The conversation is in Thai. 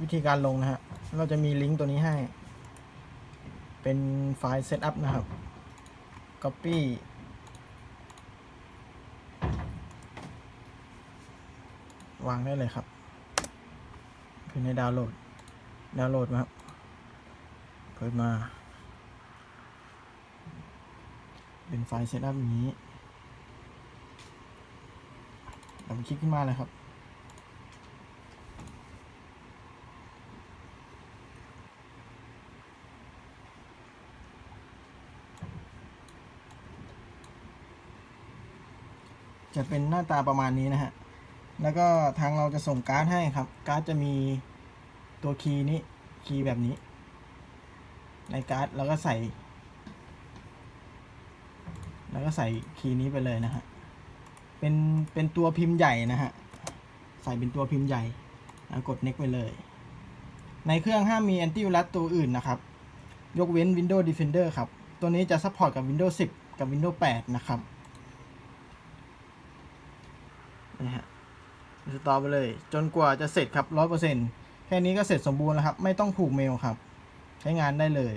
วิธีการลงนะฮะ เราจะมีลิงก์ตัวนี้ให้ เป็นไฟล์ Setup นะครับ Copy วางได้เลยครับคือในดาวน์โหลด ดาวน์โหลดมาครับ เปิดมา เป็นไฟล์ Setup อย่างนี้เราคลิกขึ้นมาเลยครับ จะเป็นหน้าตาประมาณนี้นะฮะ แล้วก็ทางเราจะส่งการ์ดให้ครับ การ์ดจะมีตัวคีย์นี้ คีย์แบบนี้ ในการ์ดแล้วก็ใส่ แล้วก็ใส่คีย์นี้ไปเลยนะฮะ เป็น เป็นตัวพิมพ์ใหญ่นะฮะ ใส่เป็นตัวพิมพ์ใหญ่แล้วกด next ไปเลย ในเครื่องห้ามมีแอนตี้ไวรัสตัวอื่นนะครับ ยกเว้น Windows Defender ครับ ตัวนี้จะซัพพอร์ตกับ Windows 10 กับ Windows 8 นะครับ นะฮะสตอไปเลย จนกว่าจะเสร็จครับร้อยเปอร์เซ็นต์แค่นี้ก็เสร็จสมบูรณ์แล้วครับ ไม่ต้องผูกเมลครับ ใช้งานได้เลย